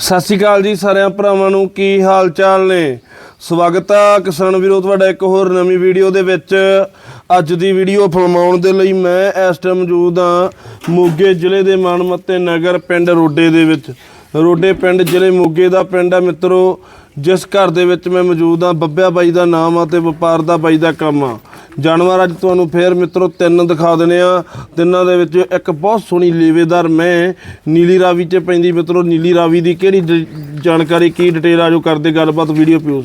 ਸਤਿ ਸ਼੍ਰੀ ਅਕਾਲ ਜੀ ਸਾਰਿਆਂ ਭਰਾਵਾਂ ਨੂੰ, ਕੀ ਹਾਲ ਚਾਲ ਨੇ? ਸਵਾਗਤ ਆ ਕਿਸਾਨ ਵੀਰੋ, ਤੁਹਾਡਾ ਇੱਕ ਹੋਰ ਨਵੀਂ ਵੀਡੀਓ ਦੇ ਵਿੱਚ। ਅੱਜ ਦੀ ਵੀਡੀਓ ਫਿਲਮਾਉਣ ਦੇ ਲਈ ਮੈਂ ਇਸ ਟਾਈਮ ਮੌਜੂਦ ਆ ਮੋਗੇ ਜ਼ਿਲ੍ਹੇ ਦੇ ਮਾਨਮੱਤੇ ਨਗਰ ਪਿੰਡ ਰੋਡੇ ਦੇ ਵਿੱਚ। ਰੋਡੇ ਪਿੰਡ ਜ਼ਿਲ੍ਹੇ ਮੋਗੇ ਦਾ ਪਿੰਡ ਆ ਮਿੱਤਰੋ, ਜਿਸ ਘਰ ਦੇ ਵਿੱਚ ਮੈਂ ਮੌਜੂਦ ਆ ਬੱਬਿਆ ਬਾਈ ਦਾ ਨਾਮ ਆ ਤੇ ਵਪਾਰ ਦਾ ਬਾਈ ਦਾ ਕੰਮ ਆ। ਜਾਨਵਰ ਅੱਜ ਤੁਹਾਨੂੰ ਫੇਰ ਮਿੱਤਰੋ ਤਿੰਨ ਦਿਖਾ ਦਿੰਦੇ ਆ ਤਿੰਨਾਂ ਦੇ ਵਿੱਚ ਇੱਕ ਬਹੁਤ ਸੋਹਣੀ ਲੇਵੇਦਾਰ ਮੈਂ ਨੀਲੀ ਰਾਵੀ 'ਚ ਪੈਂਦੀ। ਮਿੱਤਰੋ ਨੀਲੀ ਰਾਵੀ ਦੀ ਕਿਹੜੀ ਜਾਣਕਾਰੀ ਕੀ ਡਿਟੇਲ ਆ ਜੋ ਕਰਦੇ ਗੱਲਬਾਤ ਵੀਡੀਓ ਪਿਓਸ।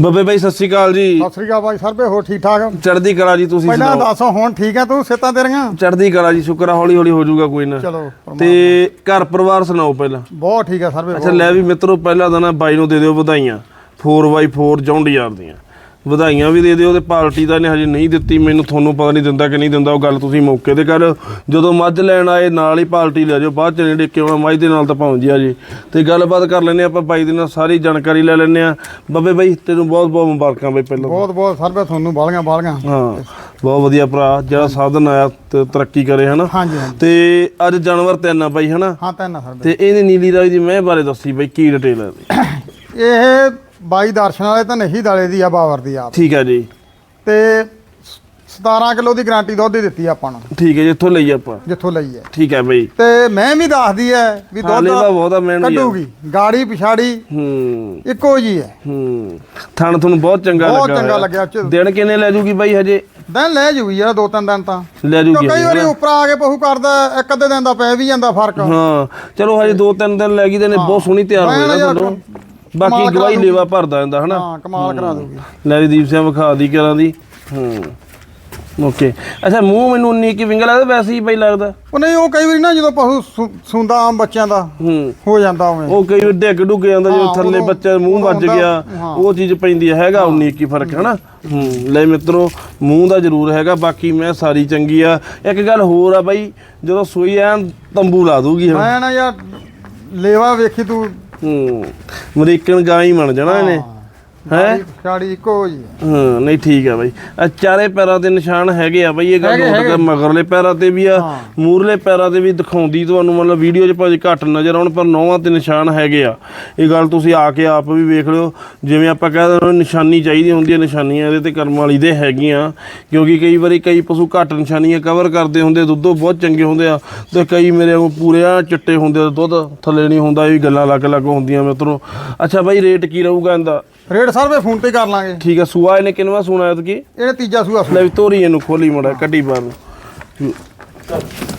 ਬੱਬੇ ਬਾਈ ਸਤਿ ਸ਼੍ਰੀ ਅਕਾਲ ਜੀ। ਸਤਿ ਸ੍ਰੀ ਅਕਾਲ ਬਾਈ ਸਰਬੇ ਹੋ ਠੀਕ ਠਾਕ? ਚੜ੍ਹਦੀ ਕਲਾ ਜੀ ਤੁਸੀਂ ਪਹਿਲਾਂ ਦੱਸ ਹੁਣ ਠੀਕ ਹੈ ਤੂੰ ਸਿੱਤਾਂ ਤੇਰੀਆਂ? ਚੜ੍ਹਦੀ ਕਲਾ ਜੀ ਸ਼ੁਕਰ ਆ ਹੌਲੀ ਹੌਲੀ ਹੋ ਜਾਊਗਾ ਕੋਈ ਨਾ। ਚਲੋ ਤੇ ਘਰ ਪਰਿਵਾਰ ਸੁਣਾਓ ਪਹਿਲਾਂ। ਬਹੁਤ ਠੀਕ ਹੈ ਸਰਬੇ ਅੱਛਾ ਲੈ ਵੀ ਮਿੱਤਰੋ ਪਹਿਲਾਂ ਤਾਂ ਨਾ ਬਾਈ ਨੂੰ ਦੇ ਦਿਓ ਵਧਾਈਆਂ। 4x4 ਜੌਂਡੀਆਰ ਦੀਆਂ। ਵਧਾਈਆਂ ਵੀ ਦੇ ਦਿਓ ਤੇ ਪਾਰਟੀ ਦਾ ਨੇ ਹਜੇ ਨਹੀਂ ਦਿੱਤੀ ਮੈਨੂੰ ਤੁਹਾਨੂੰ ਪਤਾ ਨਹੀਂ ਦਿੰਦਾ ਕਿ ਨਹੀਂ ਦਿੰਦਾ ਉਹ ਗੱਲ ਤੁਸੀਂ ਮੌਕੇ ਤੇ ਕਰ। ਜਦੋਂ ਮੱਝ ਲੈਣ ਆਏ ਨਾਲ ਹੀ ਪਾਰਟੀ ਲੈ ਜਾਓ ਬਾਅਦ ਚ ਨੇੜੇ ਕਿਉਂ ਮੱਝ ਦੇ ਨਾਲ ਤਾਂ ਭਾਵੇਂ ਜੀ ਆ ਜੀ। ਤੇ ਗੱਲਬਾਤ ਕਰ ਲੈਨੇ ਆਪਾਂ ਬਾਈ ਦੇ ਨਾਲ ਸਾਰੀ ਜਾਣਕਾਰੀ ਲੈ ਲੈਨੇ ਆ ਬੱਬੇ ਬਾਈ ਤੈਨੂੰ ਬਹੁਤ ਬਹੁਤ ਮੁਬਾਰਕਾਂ ਬਾਈ ਪਹਿਲਾਂ ਬਹੁਤ ਬਹੁਤ ਸਰਬੇ ਤੁਹਾਨੂੰ ਬਾਲੀਆਂ ਬਾਲੀਆਂ ਹਾਂ ਬਹੁਤ ਵਧੀਆ ਭਰਾ ਜਿਹੜਾ ਸਾਧਨ ਆਇਆ ਤੇ ਤਰੱਕੀ ਕਰੇ ਹਨਾ? ਤੇ ਅੱਜ ਜਾਨਵਰ ਤਿੰਨ ਆ ਬਾਈ ਹਨਾ? ਹਾਂ ਤੈਨਾਂ ਸਰਬੇ ਤੇ ਇਹਦੀ ਨੀਲੀ ਰਾਵੀ ਦੀ ਮੈਂ ਬਾਰੇ ਦੱਸੀ ਬਾਈ ਕੀ ਡਿਟੇਲ ਹੈ? ਇਹ ਬਾਈ ਦਰਸ਼ਨ ਵਾਲੇ ਤਾਂ ਨਹੀਂ ਦਾਲੇ ਦੀ ਆ ਬਾਵਰ ਦੀ ਆਪ। ਠੀਕ ਹੈ ਜੀ। ਤੇ 17 ਕਿਲੋ ਦੀ ਗਾਰੰਟੀ ਦੁੱਧ ਦੀ ਦਿੱਤੀ ਆਪਾਂ ਨੂੰ। ਠੀਕ ਹੈ ਜਿੱਥੋਂ ਲਈ ਆਪਾਂ। ਜਿੱਥੋਂ ਲਈ ਹੈ। ਠੀਕ ਹੈ ਬਈ। ਤੇ ਮੈਂ ਵੀ ਦੱਸਦੀ ਹੈ ਵੀ ਦੁੱਧ ਬਹੁਤਾ ਮਿਹਨਤੀ ਕੱਢੂਗੀ। ਗਾੜੀ ਪਿਛਾੜੀ ਹੂੰ। ਇੱਕੋ ਜੀ ਹੈ। ਹੂੰ। ਥਣ ਤੁਹਾਨੂੰ ਬਹੁਤ ਚੰਗਾ ਬਹੁਤ ਲੱਗਾ ਚੰਗਾ ਹੋਇਆ। ਲੱਗਿਆ ਦਿਨ ਕਿੰਨੇ ਲੈ ਜੂਗੀ ਬਾਈ ਹਜੇ? ਦਿਨ ਲੈ ਜੂਗੀ ਯਾਰ ਦੋ ਤਿੰਨ ਦਿਨ ਤਾਂ। ਲੈ ਜੂਗੀ ਕਈ ਵਾਰੀ ਉੱਪਰ ਆ ਕੇ ਪਹੂ ਕਰਦਾ ਇੱਕ ਅੱਧੇ ਦਿਨ ਦਾ ਪੈ ਵੀ ਜਾਂਦਾ ਫ਼ਰਕ। ਹਾਂ। ਚਲੋ ਹਜੇ ਦੋ ਤਿੰਨ ਦਿਨ ਲੈ ਗਈ ਤੇ ਨੇ ਬਹੁਤ ਸੋਹਣੀ ਤਿਆਰ ਹੋਈ ਨਾ ਯਾਰ ਕਮਾਲ ਬਾਕੀ ਕਰਾ ਦੂੰਗੀ। ਲੇਵਾ ਭਰਦਾ ਜਾਂਦਾ ਹਨਾ? ਹਾਂ ਕਮਾਲ ਕਰਾ ਦੂਗੀ। ਲੈ ਵੀ ਦੀਪ ਸਿੰਘ ਵਿਖਾ ਦੀ ਕਰਾਂ ਦੀ। ਹੂੰ। ਓਕੇ। ਅੱਛਾ ਮੂੰਹ ਮੈਨੂੰ ਉਨੀ ਕੀ ਵਿੰਗਾ ਲੱਗਦਾ ਵੈਸੇ ਹੀ ਬਈ ਲੱਗਦਾ? ਉਹ ਨਹੀਂ ਉਹ ਕਈ ਵਾਰੀ ਨਾ ਜਦੋਂ ਪਹੂ ਸੁ- ਸੁੰਦਾ ਆਮ ਬੱਚਿਆਂ ਦਾ ਹੂੰ। ਹੋ ਜਾਂਦਾ ਉਵੇਂ। ਉਹ ਕਈ ਵਾਰ ਡਿੱਗ ਡੁੱਗ ਜਾਂਦਾ ਜਦੋਂ ਥੱਲੇ ਉਦੋਂ- ਬੱਚਾ ਮੂੰਹ ਉਦੋਂ ਵੱਜ ਹੁੰਦਾ, ਗਿਆ ਹਾਂ। ਉਹ ਚੀਜ਼ ਪੈਂਦੀ ਹੈ ਹੈਗਾ 19 ਕੀ ਫ਼ਰਕ ਹੈ ਨਾ ਹੂੰ। ਲੈ ਮਿੱਤਰੋ ਮੂੰਹ ਦਾ ਜ਼ਰੂਰ ਹੈਗਾ ਬਾਕੀ ਮੈਂ ਸਾਰੀ ਚੰਗੀ ਆ। ਇੱਕ ਗੱਲ ਹੋਰ ਆ ਬਾਈ ਜਦੋਂ ਸੂਈ ਐਨ ਤੰਬੂ ਲਾ ਦੂਗੀ ਹੁਣ। ਮੈਂ ਨਾ ਯਾਰ ਲੇਵਾ ਵੇਖੀ ਤੂੰ ਹੂੰ। ਅਮਰੀਕਨ ਗਾਂ ਹੀ ਬਣ ਜਾਣਾ ਇਹਨੇ। ਹੈ? ਛਾੜੀ ਇੱਕੋ ਜੀ ਹੈ। ਨਹੀਂ ਠੀਕ ਆ ਬਾਈ। ਆ ਚਾਰੇ ਪੈਰਾਂ ਦੇ ਨਿਸ਼ਾਨ ਹੈਗੇ ਆ ਬਾਈ ਇਹ ਗੱਲ ਨੋਟ। ਕਰ ਮਗਰਲੇ ਪੈਰਾਂ ਤੇ ਵੀ ਆ। ਮੂਰਲੇ ਪੈਰਾਂ ਤੇ ਵੀ ਦਿਖਾਉਂਦੀ ਤੁਹਾਨੂੰ ਮਤਲਬ ਵੀਡੀਓ 'ਚ ਭਾਵੇਂ ਘੱਟ ਨਜ਼ਰ ਆਉਣ ਪਰ ਨੌਵਾਂ ਤੇ ਨਿਸ਼ਾਨ ਹੈਗੇ ਆ। ਇਹ ਗੱਲ ਤੁਸੀਂ ਆ ਕੇ ਆਪ ਵੀ ਵੇਖ ਲਿਓ। ਜਿਵੇਂ ਆਪਾਂ ਕਹਿੰਦੇ ਹਾਂ ਨਿਸ਼ਾਨੀ ਚਾਹੀਦੀ ਹੁੰਦੀ ਹੈ ਨਿਸ਼ਾਨੀਆਂ ਇਹਦੇ ਤੇ ਕਰਮ ਵਾਲੀ ਦੇ ਹੈਗੀਆਂ। ਕਿਉਂਕਿ ਕਈ ਵਾਰੀ ਕਈ ਪਸ਼ੂ ਘੱਟ ਨਿਸ਼ਾਨੀਆਂ ਕਵਰ ਕਰਦੇ ਹੁੰਦੇ ਦੁੱਧੋਂ ਬਹੁਤ ਚੰਗੇ ਹੁੰਦੇ ਆ। ਤੇ ਕਈ ਮੇਰੇ ਵਾਂਗੂ ਪੂਰੇ ਆ ਚਿੱਟੇ ਹੁੰਦੇ ਦੁੱਧ ਥੱਲੇ ਨਹੀਂ ਹੁੰਦਾ ਇਹ ਗੱਲਾਂ ਅਲੱਗ-ਅਲੱਗ ਹੁੰਦੀਆਂ ਮਿੱਤਰੋ। ਅੱਛਾ ਬਾਈ ਰੇਟ ਕੀ ਰਹੂਗਾ ਇਹਦਾ? ਰੇਟ ਸਰਵੇ ਫੋਨ ਤੇ ਕਰ ਲਾਂਗੇ। ਠੀਕ ਆ ਸੂਆ ਇਹਨੇ ਕਿੰਨਵਾ ਸੂਣਾ ਐਤਕੀ? ਇਹਨੇ ਤੀਜਾ ਸੂਆ ਲੈ ਵੀ ਤੋਰੀ ਇਹਨੂੰ ਖੋਲੀ ਮੜਾ ਕੱਢੀ ਬਾਹਰ ਨੂੰ।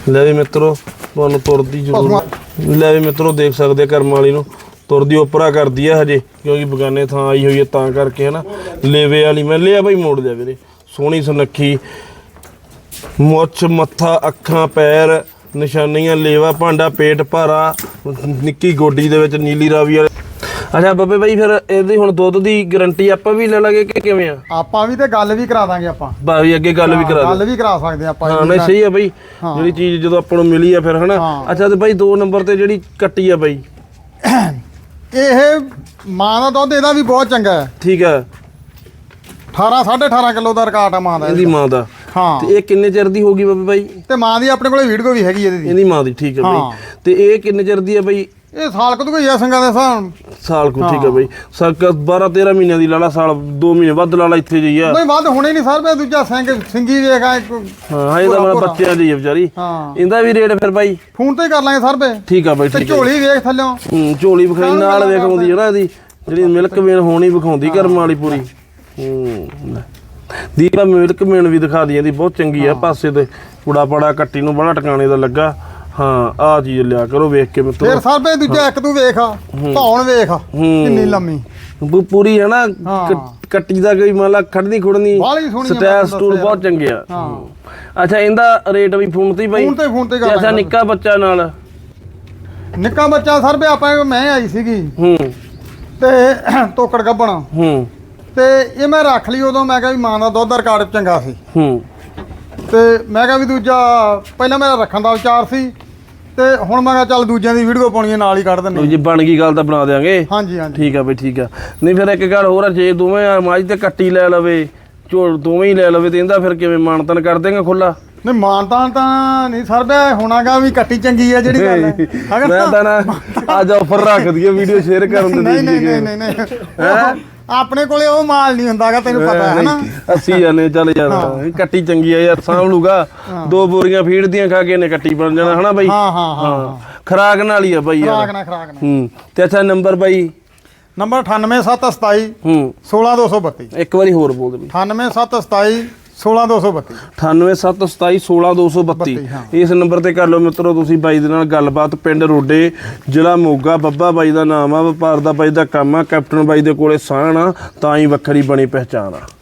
ਲੈ ਵੀ ਮਿੱਤਰੋ ਤੁਹਾਨੂੰ ਤੁਰਦੀ ਜ਼ਰੂਰ। ਲੈ ਵੀ ਮਿੱਤਰੋ ਦੇਖ ਸਕਦੇ ਆ ਕਰਮ ਵਾਲੀ ਨੂੰ। ਤੁਰਦੀ ਉਪਰਾ ਕਰਦੀ ਆ ਹਜੇ ਕਿਉਂਕਿ ਬਗਾਨੇ ਥਾਂ ਆਈ ਹੋਈ ਹੈ ਤਾਂ ਕਰਕੇ ਹਨਾ। ਲੇਵੇ ਵਾਲੀ ਮੈਂ ਲਿਆ ਬਈ ਮੋੜ ਲਿਆ ਵੀਰੇ। ਸੋਹਣੀ ਸੁਨੱਖੀ। ਮੁੱਛ ਮੱਥਾ ਅੱਖਾਂ ਪੈਰ ਨਿਸ਼ਾਨੀਆਂ ਲੇਵਾ ਭਾਂਡਾ ਪੇਟ ਭਾਰਾ ਨਿੱਕੀ ਗੋਡੀ ਦੇ ਵਿੱਚ ਨੀਲੀ ਰਾਵੀ ਵਾਲੇ ਅੱਛਾ ਬੱਬੇ ਬਾਈ ਫਿਰ ਇਹਦੀ ਹੁਣ ਦੁੱਧ ਦੀ ਗਾਰੰਟੀ ਆਪਾਂ ਵੀ ਲੈ ਲਾਂਗੇ ਕਿ ਕਿਵੇਂ ਆ? ਆਪਾਂ ਵੀ ਤੇ ਗੱਲ ਵੀ ਕਰਾ ਦਾਂਗੇ ਆਪਾਂ। ਬਾਈ ਅੱਗੇ ਗੱਲ ਵੀ ਕਰਾ ਦੇ। ਗੱਲ ਵੀ ਕਰਾ ਸਕਦੇ ਆਪਾਂ ਹਾਂ ਨਹੀਂ ਸਹੀ ਆ ਬਈ। ਹਾਂ। ਜਿਹੜੀ ਚੀਜ਼ ਜਦੋਂ ਆਪਾਂ ਨੂੰ ਮਿਲੀ ਆ ਫਿਰ ਹਨਾ? ਹਾਂ। ਅੱਛਾ ਤੇ ਬਾਈ 2 ਨੰਬਰ ਤੇ ਜਿਹੜੀ ਕੱਟੀ ਆ ਬਾਈ। ਇਹ ਮਾਂ ਦਾ ਦੁੱਧ ਇਹਦਾ ਵੀ ਬਹੁਤ ਚੰਗਾ ਹੈ। ਠੀਕ ਆ। 18 18.5 ਕਿਲੋ ਦਾ ਰਿਕਾਰਡ ਆ ਮਾਂ ਦਾ ਇਹਦੀ ਮਾਂ ਦਾ। ਹਾਂ। ਤੇ ਇਹ ਕਿੰਨੇ ਚਿਰ ਦੀ ਹੋਗੀ ਬਾਬੇ ਬਾਈ? ਤੇ ਮਾਂ ਦੀ ਆਪਣੇ ਕੋਲੇ ਵੀਡੀਓ ਵੀ ਹੈਗੀ ਇਹਦੀ। ਇਹਦੀ ਮਾਂ ਦੀ ਠੀਕ ਆ ਹਾਂ। ਬਾਈ ਤੇ ਇਹ ਕਿੰਨੇ ਚਿਰ ਦੀ ਆ ਬਾਈ? ਇਹ ਸਾਲ ਕਦੋਂ ਕੋਈ ਆ ਸੰਗਾ ਦੇ ਹਿਸਾਬ ਸਾਲ ਕੋ ਠੀਕ ਆ ਬਾਈ। ਸਰਕ 12 13 ਮਹੀਨਿਆਂ ਦੀ ਲਾਲਾ ਸਾਲ 2 ਮਹੀਨੇ ਵੱਧ ਲਾਲਾ ਇੱਥੇ ਜਈ ਆ। ਨਹੀਂ ਵੱਧ ਹੋਣੇ ਨਹੀਂ ਸਰ ਮੈਂ ਦੂਜਾ ਸਿੰਘ ਸਿੰਗੀ ਵੇਖ ਆ ਇੱਕ ਹਾਂ ਇਹ ਤਾਂ ਮੇਰਾ ਬੱਚਿਆਂ ਦੀ ਆ ਵਿਚਾਰੀ। ਹਾਂ। ਇਹਦਾ ਵੀ ਰੇਟ ਫਿਰ ਬਾਈ। ਫੋਨ ਤੇ ਹੀ ਕਰ ਲਾਂਗੇ ਸਰ ਬੇ ਠੀਕ ਆ ਬਾਈ ਠੀਕ ਝੋਲੀ ਵੇਖ ਥੱਲਿਓਂ ਹੂੰ ਝੋਲੀ ਵਿਖਾਈ ਨਾਲ ਵੇਖ ਆਉਂਦੀ ਹੈ ਨਾ ਇਹਦੀ ਜਿਹੜੀ ਮਿਲਕ ਵੇਨ ਹੋਣੀ ਵਿਖਾਉਂਦੀ ਕਰਮ ਵਾਲੀ ਪੂਰੀ। ਹੂੰ। ਦੀਪਾ ਮਿਲਕ ਵੇਨ ਵੀ ਦਿਖਾ ਦੀ ਇਹਦੀ ਬਹੁਤ ਚੰਗੀ ਆ ਪਾਸੇ ਤੇ ਕੁੜਾ ਪੜਾ ਕੱਟੀ ਨੂੰ ਬੜਾ ਟਿਕਾਣੇ ਦਾ ਲੱਗਾ। ਹਾਂ ਆ ਚੀਜ਼ ਲਿਆ ਕਰੋ ਵੇਖ ਕੇ ਮਿੱਤਰੋ ਫਿਰ ਸਰ ਬੇ ਦੂਜਾ ਇੱਕ ਤੂੰ ਵੇਖ ਧੌਣ ਵੇਖ ਕਿੰਨੀ ਲੰਮੀ। ਪੂ- ਪੂਰੀ ਹੈ ਨਾ ਹਾਂ। ਕੱਟੀ ਦਾ ਕੋਈ ਮੰਨ ਲਾ ਖੜਨੀ ਖੁੜਨੀ ਬਾਹਲੀ ਸੋਹਣੀ ਆ, ਸਟੈਲ ਮੈਂ ਸਟੂਲ ਦੱਸਿਆ। ਬਹੁਤ ਚੰਗੇ ਆ। ਅੱਛਾ ਇਹਦਾ ਰੇਟ ਵੀ ਫੋਨ ਤੇ ਹੀ ਬਾਈ। ਫੋਨ ਤੇ ਫੋਨ ਤੇ ਤੇ ਕਰ ਅੱਛਾ ਲਾਂਗੇ ਨਿੱਕਾ ਬੱਚਾ ਨਾਲ। ਨਿੱਕਾ ਬੱਚਾ ਸਰ ਬੇ ਆਪਾਂ ਮੈਂ ਆਈ ਸੀਗੀ। ਹੂੰ। ਤੇ ਤੋਕੜ ਗੱਬਣ। ਹੂੰ। ਤੇ ਇਹ ਮੈਂ ਰੱਖ ਲਈ ਉਦੋਂ ਮੈਂ ਕਿਹਾ ਵੀ ਮਾਂ ਦਾ ਦੁੱਧ ਰਿਕਾਰਡ ਚੰਗਾ ਸੀ। ਹੂੰ। ਤੇ ਮੈਂ ਕਿਹਾ ਵੀ ਦੂਜਾ ਪਹਿਲਾਂ ਮੇਰਾ ਰੱਖਣ ਦਾ ਵਿਚਾਰ ਸੀ। ਤੇ ਹੁਣ ਮੈਂ ਕਿਹਾ ਚੱਲ ਦੂਜਿਆਂ ਦੀ ਵੀਡੀਓ ਪਾਉਣੀ ਹੈ ਨਾਲ ਹੀ ਕੱਢ ਦਿੰਦੇ ਜੇ ਬਣ ਗਈ ਗੱਲ ਤਾਂ ਬਣਾ ਦੇਾਂਗੇ ਹਾਂਜੀ ਹਾਂਜੀ। ਠੀਕ ਆ ਬਈ ਠੀਕ ਆ। ਨਹੀਂ ਫਿਰ ਇੱਕ ਗੱਲ ਹੋਰ ਆ ਜੇ ਦੋਵੇਂ ਆ ਮਾਝ ਤੇ ਕੱਟੀ ਲੈ ਲਵੇ ਝੋਲ ਦੋਵੇਂ ਹੀ ਲੈ ਲਵੇ ਤੇ ਇਹਦਾ ਫਿਰ ਕਿਵੇਂ ਮਾਨਤਨ ਕਰ ਦੇਗਾ ਖੁੱਲਾ? ਨਹੀਂ ਮਾਨਤਾ ਤਾਂ ਨਹੀਂ ਸਰਬਿਆ ਹੋਣਾਗਾ ਵੀ ਕੱਟੀ ਚੰਗੀ ਹੈ ਜਿਹੜੀ ਗੱਲ ਹੈ ਮੈਂ ਤਾਂ ਨਾ ਅੱਜ ਆਫਰ ਰੱਖ ਦਈਏ ਵੀਡੀਓ ਸ਼ੇਅਰ ਕਰਨ ਦੇ ਨਹੀਂ ਨਹੀਂ ਨਹੀਂ ਨਹੀਂ। ਆਪਣੇ ਕੋਲੇ ਉਹ ਮਾਲ ਨਹੀਂ ਹੁੰਦਾਗਾ ਤੈਨੂੰ ਪਤਾ ਹੈ ਨਾ। ਅਸੀਂ ਜਾਨੇ ਚੱਲ ਯਾਰ ਕੱਟੀ ਚੰਗੀ ਆ ਯਾਰ ਸਾਂਭ ਲੂਗਾ ਦੋ ਬੋਰੀਆਂ ਫੀਡ ਦੀਆਂ ਖਾ ਕੇ ਨੇ ਕੱਟੀ ਬਣ ਜਾਣਾ ਹਨਾ ਬਾਈ? ਹਾਂ ਹਾਂ ਹਾਂ ਖਰਾਕ ਨਾਲ ਹੀ ਆ ਬਾਈ ਯਾਰ। ਖਰਾਕ ਨਾ ਖਰਾਕ ਨਾ ਹੂੰ। ਤੇ ਅੱਛਾ ਨੰਬਰ ਬਾਈ? ਨੰਬਰ 98727 ਹੂੰ। 16232 ਇੱਕ ਵਾਰੀ ਹੋਰ ਬੋਲ ਦੇ 98727 16232 98727 16232 ਹਾਂ। ਇਸ ਨੰਬਰ ਤੇ ਕਰ ਲਓ ਮਿੱਤਰੋ ਤੁਸੀਂ ਬਾਈ ਦੇ ਨਾਲ ਗੱਲਬਾਤ। ਪਿੰਡ ਰੋਡੇ ਜ਼ਿਲ੍ਹਾ ਮੋਗਾ ਬੱਬਾ ਬਾਈ ਦਾ ਨਾਮ ਆ ਵਪਾਰ ਦਾ ਬਾਈ ਦਾ ਕੰਮ ਆ ਕੈਪਟਨ ਬਾਈ ਦੇ ਕੋਲੇ ਸਾਹਣ ਆ ਤਾਂ ਹੀ ਵੱਖਰੀ ਬਣੀ ਪਹਿਚਾਣ ਆ।